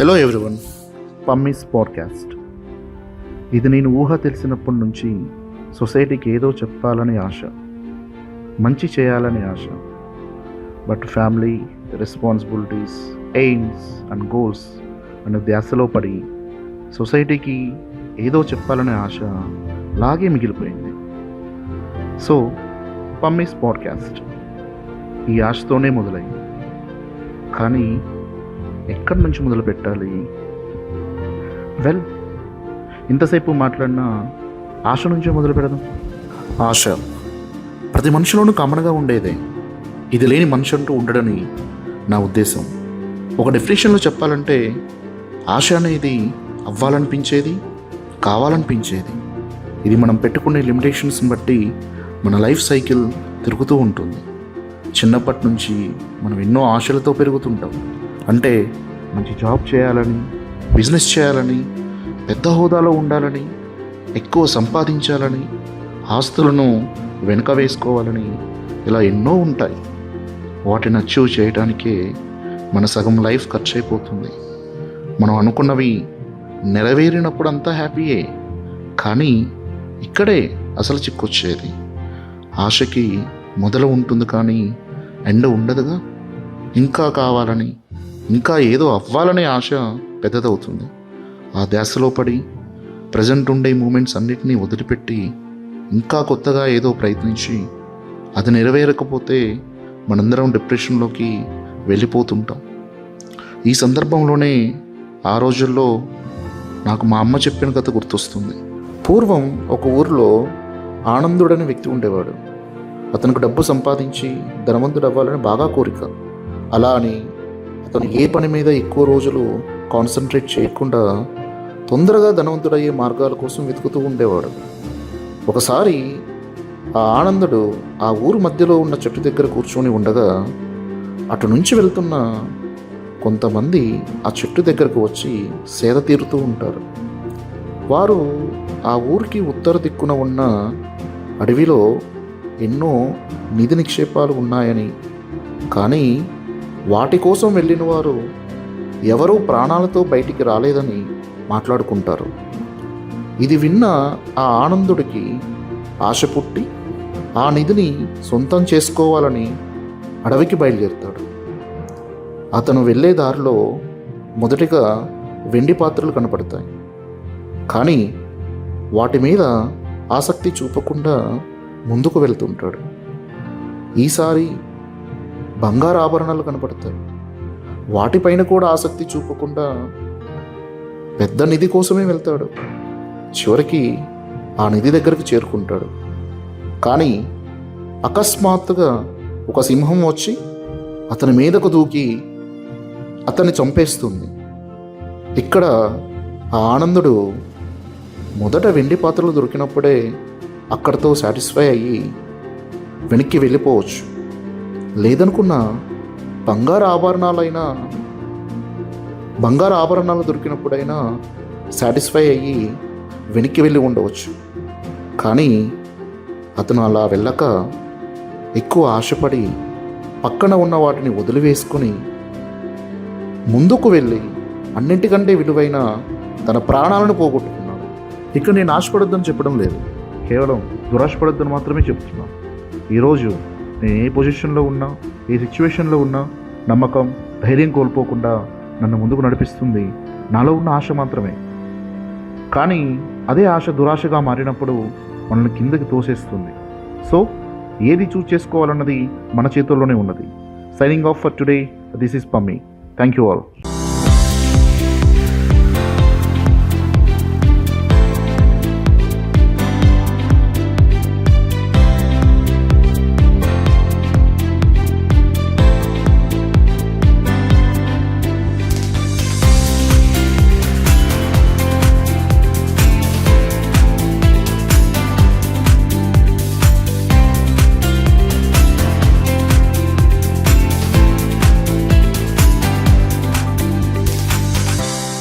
Hello everyone పమ్మీస్ podcast ఇది నేను ఊహ తెలిసినప్పటి నుంచి సొసైటీకి ఏదో చెప్పాలని ఆశ. మంచి చేయాలని ఆశ. But family responsibilities aims and goals అనే ధ్యాసలో పడి సొసైటీకి ఏదో చెప్పాలనే ఆశ లాగే మిగిలిపోయింది. సో పమ్మీస్ పాడ్కాస్ట్ ఈ ఆశతోనే మొదలైంది. కానీ ఎక్కడి నుంచి మొదలు పెట్టాలి? వెల్ ఇంతసేపు మాట్లాడినా ఆశ నుంచే మొదలు పెడదాం. ఆశ ప్రతి మనిషిలోనూ కామన్గా ఉండేదే. ఇది లేని మనిషి అంటూ ఉండడని నా ఉద్దేశం. ఒక డెఫినేషన్లో చెప్పాలంటే ఆశ అనేది అవ్వాలనిపించేది కావాలనిపించేది. ఇది మనం పెట్టుకునే లిమిటేషన్స్ని బట్టి మన లైఫ్ సైకిల్ తిరుగుతూ ఉంటుంది. చిన్నప్పటి నుంచి మనం ఎన్నో ఆశలతో పెరుగుతుంటాం. అంటే మంచి జాబ్ చేయాలని బిజినెస్ చేయాలని పెద్ద హోదాలో ఉండాలని ఎక్కువ సంపాదించాలని ఆస్తులను వెనుక వేసుకోవాలని ఇలా ఎన్నో ఉంటాయి. వాటిని అచీవ్ చేయడానికే మన సగం లైఫ్ ఖర్చు అయిపోతుంది మనం అనుకున్నవి నెరవేరినప్పుడు అంతా హ్యాపీయే. కానీ ఇక్కడే అసలు చిక్కొచ్చేది. ఆశకి మొదలు ఉంటుంది కానీ ఎండ ఉండదుగా. ఇంకా కావాలని ఇంకా ఏదో అవ్వాలనే ఆశ పెద్దదవుతుంది. ఆ ధ్యాసలో పడి ప్రజెంట్ ఉండే మూమెంట్స్ అన్నిటినీ వదిలిపెట్టి ఇంకా కొత్తగా ఏదో ప్రయత్నించి అది నెరవేరకపోతే మనందరం డిప్రెషన్లోకి వెళ్ళిపోతుంటాం. ఈ సందర్భంలోనే ఆ రోజుల్లో నాకు మా అమ్మ చెప్పిన కథ గుర్తొస్తుంది. పూర్వం ఒక ఊరిలో ఆనందుడనే వ్యక్తి ఉండేవాడు. అతనికి డబ్బు సంపాదించి ధనవంతుడు అవ్వాలని బాగా కోరిక. అలా అని తను ఏ పని మీద ఎక్కువ రోజులు కాన్సన్ట్రేట్ చేయకుండా తొందరగా ధనవంతుడయ్యే మార్గాల కోసం వెతుకుతూ ఉండేవాడు. ఒకసారి ఆ ఆనందుడు ఆ ఊరు మధ్యలో ఉన్న చెట్టు దగ్గర కూర్చొని ఉండగా అటు నుంచి వెళ్తున్న కొంతమంది ఆ చెట్టు దగ్గరకు వచ్చి సేద తీరుతూ ఉంటారు. వారు ఆ ఊరికి ఉత్తర దిక్కున ఉన్న అడవిలో ఎన్నో నిధి నిక్షేపాలు ఉన్నాయని కానీ వాటి కోసం వెళ్ళిన వారు ఎవరూ ప్రాణాలతో బయటికి రాలేదని మాట్లాడుకుంటారు. ఇది విన్న ఆ ఆనందుడికి ఆశ పుట్టి ఆ నిధిని సొంతం చేసుకోవాలని అడవికి బయలుదేరుతాడు. అతను వెళ్ళే దారిలో మొదటిగా వెండి పాత్రలు కనపడతాయి. కానీ వాటి మీద ఆసక్తి చూపకుండా ముందుకు వెళ్తుంటాడు. ఈసారి బంగారు ఆభరణాలు కనపడతాయి. వాటిపైన కూడా ఆసక్తి చూపకుండా పెద్ద నిధి కోసమే వెళ్తాడు. చివరికి ఆ నిధి దగ్గరికి చేరుకుంటాడు. కానీ అకస్మాత్తుగా ఒక సింహం వచ్చి అతని మీదకు దూకి అతన్ని చంపేస్తుంది. ఇక్కడ ఆ ఆనందుడు మొదట వెండి పాత్రలు దొరికినప్పుడే అక్కడితో సాటిస్ఫై అయ్యి వెనక్కి వెళ్ళిపోవచ్చు. లేదనుకున్న బంగారు ఆభరణాలైనా బంగారు ఆభరణాలు దొరికినప్పుడైనా సాటిస్ఫై అయ్యి వెనక్కి వెళ్ళి ఉండవచ్చు. కానీ అతను అలా వెళ్ళక ఎక్కువ ఆశపడి పక్కన ఉన్న వాటిని వదిలివేసుకొని ముందుకు వెళ్ళి అన్నింటికంటే విలువైన తన ప్రాణాలను పోగొట్టుకున్నాడు. ఇక నేను ఆశపడొద్దని చెప్పడం లేదు. కేవలం దురాశపడొద్దని మాత్రమే చెప్తున్నాను. ఈరోజు నేను ఏ పొజిషన్లో ఉన్నా ఏ సిచ్యువేషన్లో ఉన్నా నమ్మకం ధైర్యం కోల్పోకుండా నన్ను ముందుకు నడిపిస్తుంది. నాలో ఉన్న ఆశ మాత్రమే. కానీ అదే ఆశ దురాశగా మారినప్పుడు మనల్ని కిందకి తోసేస్తుంది. సో ఏది చూస్ చేసుకోవాలన్నది మన చేతుల్లోనే ఉన్నది. Signing off for today this is Pammi thank you all